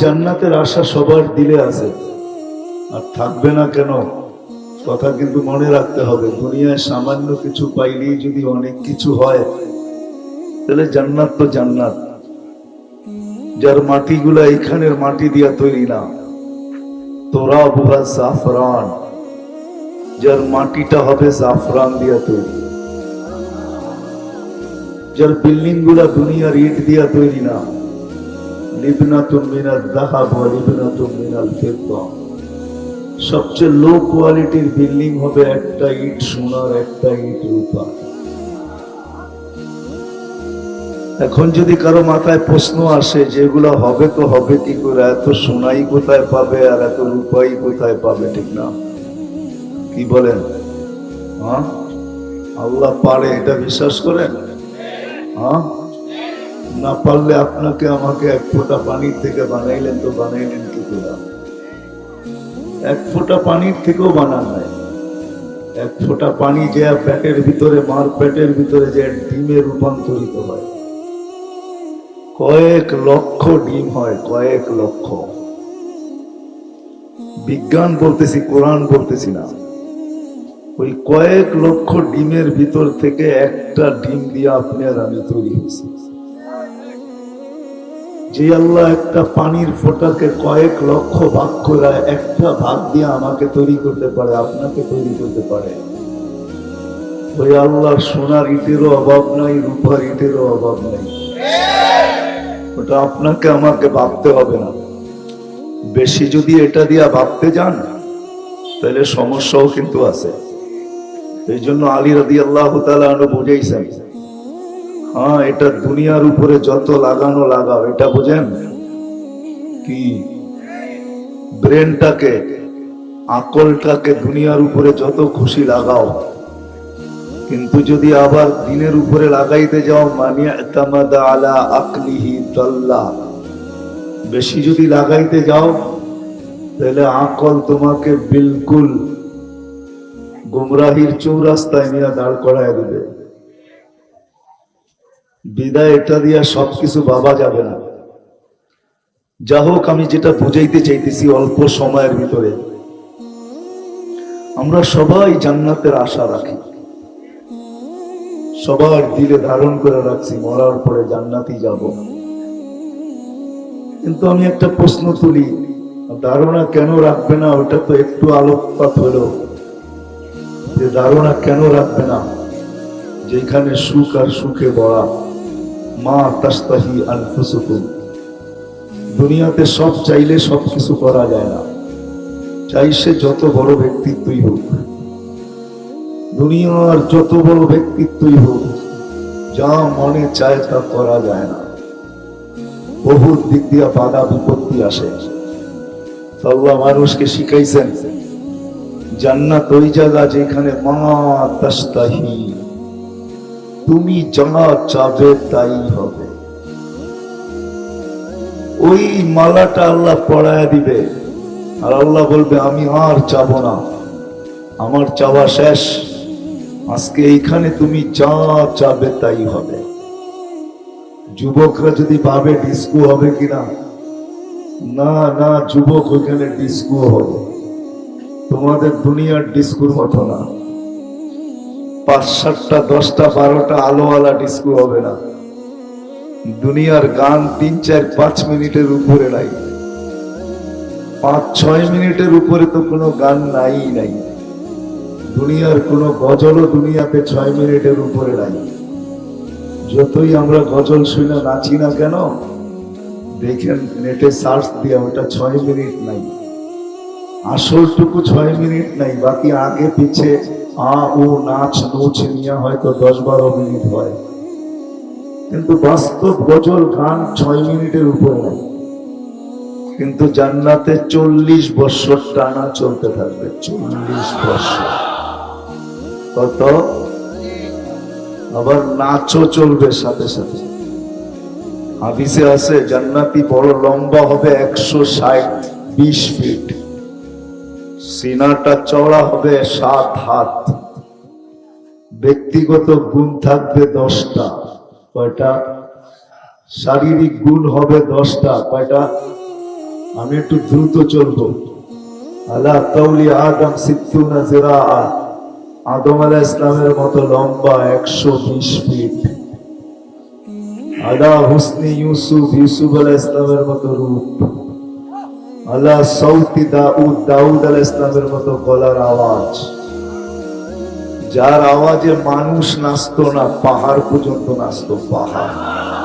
জান্নাতের আশা সবার দিলে আছে। আর থাকবে না কেন? কথা কিন্তু মনে রাখতে হবে। দুনিয়ায় সামান্য কিছু পাইলেই যদি অনেক কিছু হয়, তাহলে জান্নাত তো জান্নাত। যার মাটিগুলা এখানের মাটি দিয়া তৈরি না। তোরা বুহা জাফরান, যার মাটিটা হবে জাফরান দিয়া তৈরি। যার বিল্ডিংগুলা দুনিয়ার ইট দিয়া তৈরি না। সবচেয়ে লো কোয়ালিটির বিল্ডিং হবে একটা ইট সোনার, একটা ইট এখন যদি কারও মাথায় প্রশ্ন আসে যেগুলো হবে তো হবে কি করে, এত সোনাই কোথায় পাবে আর এত রূপাই কোথায় পাবে, ঠিক না? কি বলেন? হ্যাঁ? আল্লাহ পারে, এটা বিশ্বাস করেন? হ্যাঁ? না পারলে আপনাকে আমাকে এক ফোঁটা পানির থেকে বানাইলেন তো বানাইলেন কি করে? এক ফোঁটা পানির থেকেও বানান নাই। এক ফোঁটা পানি যে পেটের ভিতরে, মার পেটের ভিতরে যে ডিমে রূপান্তরিত হয়। কয়েক লক্ষ ডিম হয়, কয়েক লক্ষ। বিজ্ঞান বলতেছি, কোরআন বলতেছি না। ওই কয়েক লক্ষ ডিমের ভিতর থেকে একটা ডিম দিয়ে আপনি আর আমি তৈরি হয়েছি। যে আল্লাহ একটা পানির ফোঁটাকে কয়েক লক্ষ ভাগ করে একটা ভাগ দিয়ে আমাকে তৈরি করতে পারে, আপনাকে তৈরি করতে পারে। ওই আল্লাহর সোনার ইটেরও অভাব নাই, রূপার ইটেরও অভাব নাই। ওটা আপনাকে, আমাকে ভাবতে হবে না। বেশি যদি এটা দিয়া ভাবতে যান, তাহলে সমস্যাও কিন্তু আছে। এই জন্য আলী রাদি আল্লাহ বুঝাইছেন হ্যাঁ এটা দুনিয়ার উপরে যত লাগানো লাগাও, এটা বুঝেন? কি? ব্রেনটাকে, আকলটাকে দুনিয়ার উপরে যত খুশি লাগাও, কিন্তু যদি আবার দিনের উপরে লাগাইতে যাও মানিয়া আলা আকলিহি দল্লা। বেশি যদি লাগাইতে যাও, তাহলে আকল তোমাকে বিলকুল গুমরাহির চৌরাস্তায় নিয়ে দাঁড় করায় দিবে। বিদায় এটা দিয়া সবকিছু ভাবা যাবে না। যা হোক, আমি যেটা বুঝাইতে চাইতেছি অল্প সময়ের ভিতরে। আমরা সবাই জান্নাতের আশা রাখি। সবার দিলে ধারণ করে রাখছি, মরার পরে জান্নাতি যাব। কিন্তু আমি একটা প্রশ্ন তুলি, ধারণা কেন রাখবে না? ওটা তো একটু আলোকপাত হলো। যে ধারণা কেন রাখবে না? যেখানে সুখ আর সুখে ভরা। মা তাস্তাহি আনফুসুকুম। দুনিয়াতে সব চাইলে সব কিছু করা যায় না। চাই সে যত বড় ব্যক্তিত্বই হোক। দুনিয়ার যত বড় ব্যক্তিত্বই হোক, যা মনে চায় তা করা যায় না। বহু দিক দিয়া বাধা বিপত্তি আসে। আল্লাহ মানুষকে শিখাইছেন, জান্নাত ওই জায়গা যেখানে মা তাস্তাহি তুমি যা চাবে তাই হবে। ওই মালাটা আল্লাহ পড়ায় দিবে। আর আল্লাহ বলবে, আমি আর চাবো না। আমার চাওয়া শেষ। আজকে এইখানে তুমি যা চাবে তাই হবে। যুবকরা যদি ভাবে ডিস্কো হবে কিনা, না না, যুবক ওইখানে ডিস্কো হবে। তোমাদের দুনিয়ার ডিস্কুর মতো না। পাঁচ সাতটা দশটা, বারোটা আলোওয়ালা ডিস্কো হবে না। দুনিয়ার গান তিন, চার, পাঁচ মিনিটের উপরে নাই। পাঁচ, ছয় মিনিটের উপরে তো কোনো গান নাই নাই। দুনিয়ার কোনো গজলও দুনিয়াতে ছয় মিনিটের উপরে নাই। যতই আমরা গজল শুনে নাচি না কেন, দেখেন, নেটে সার্চ দিয়ে ওটা ছয় মিনিট নাই। আসলটুকু ছয় মিনিট নাই, বাকি আগে পিছে আ, ও, নাচ, নোচ নিয়ে হয়তো দশ বারো মিনিট হয়। কিন্তু বাস্তব গজল গান ছয় মিনিটের উপরে নাই। কিন্তু জান্নাতে চল্লিশ বছর টানা চলতে থাকবে, চল্লিশ বছর কত? আবার নাচও চলবে সাথে সাথে। হাদিসে আছে, জান্নাতি বড় লম্বা হবে একশো ষাট, বিশ ফিট। সিনাটা চওড়া হবে সাত হাত। ব্যক্তিগত গুণ থাকবে দশটা, কয়টা? শারীরিক গুণ হবে দশটা, কয়টা? আমি একটু দ্রুত চলবো। আলা তাউলি আদম সিদ্ধুনা জিরা আদম আলাহ ইসলামের মতো লম্বা একশো বিশ ফিট। আলা হুসনি ইউসুফ ইউসুফ আলাহ ইসলামের মতো রূপ। আলা সৌতি দাউদ দাউদ আলাহ ইসলামের মতো গলার আওয়াজ। যার আওয়াজে মানুষ নাচত না, পাহাড় পর্যন্ত নাচত, পাহাড়।